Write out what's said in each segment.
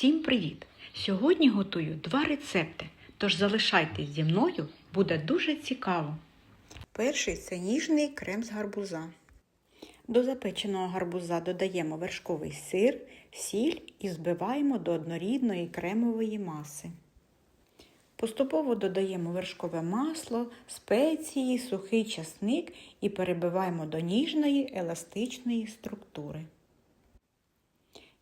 Всім привіт! Сьогодні готую два рецепти, тож залишайтесь зі мною, буде дуже цікаво. Перший це ніжний крем з гарбуза. До запеченого гарбуза додаємо вершковий сир, сіль і збиваємо до однорідної кремової маси. Поступово додаємо вершкове масло, спеції, сухий часник і перебиваємо до ніжної еластичної структури.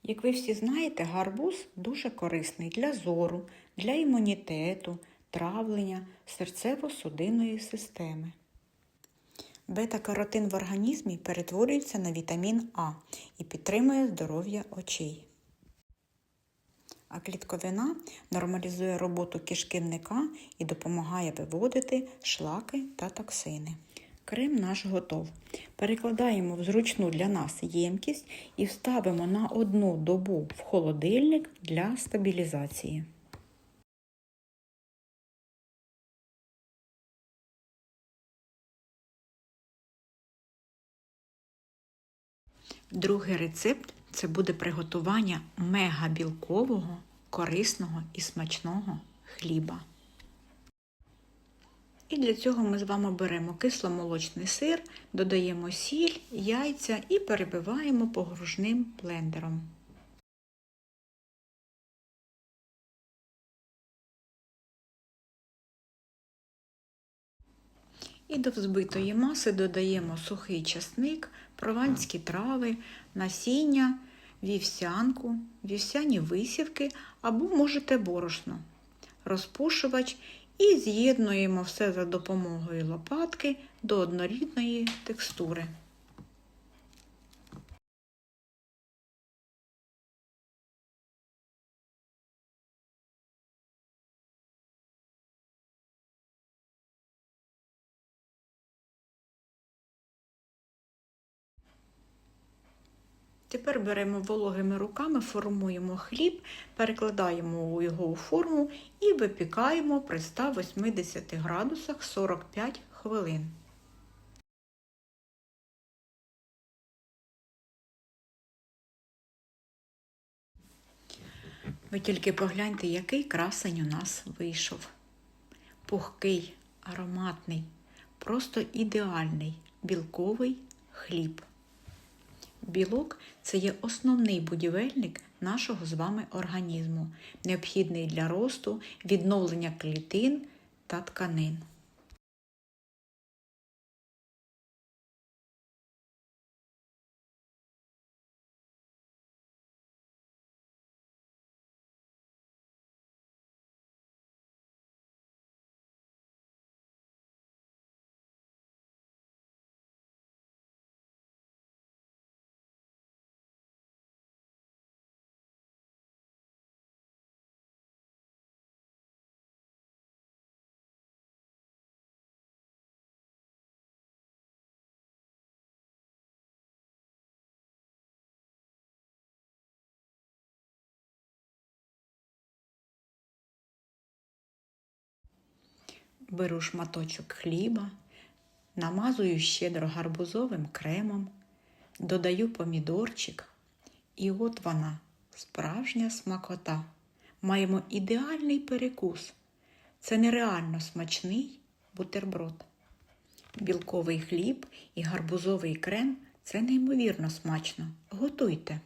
Як ви всі знаєте, гарбуз дуже корисний для зору, для імунітету, травлення, серцево-судинної системи. Бета-каротин в організмі перетворюється на вітамін А і підтримує здоров'я очей. А клітковина нормалізує роботу кишківника і допомагає виводити шлаки та токсини. Крем наш готов. Перекладаємо в зручну для нас ємкість і вставимо на одну добу в холодильник для стабілізації. Другий рецепт це буде приготування мегабілкового, корисного і смачного хліба. І для цього ми з вами беремо кисломолочний сир, додаємо сіль, яйця і перебиваємо погружним блендером. І до взбитої маси додаємо сухий часник, прованські трави, насіння, вівсянку, вівсяні висівки або можете борошно, розпушувач і з'єднуємо все за допомогою лопатки до однорідної текстури. Тепер беремо вологими руками, формуємо хліб, перекладаємо його у форму і випікаємо при 180 градусах 45 хвилин. Ви тільки погляньте, який красень у нас вийшов. Пухкий, ароматний, просто ідеальний білковий хліб. Білок це є основний будівельник нашого з вами організму, необхідний для росту, відновлення клітин та тканин. Беру шматочок хліба, намазую щедро гарбузовим кремом, додаю помідорчик, і от вона, справжня смакота. Маємо ідеальний перекус. Це нереально смачний бутерброд. Білковий хліб і гарбузовий крем це неймовірно смачно. Готуйте!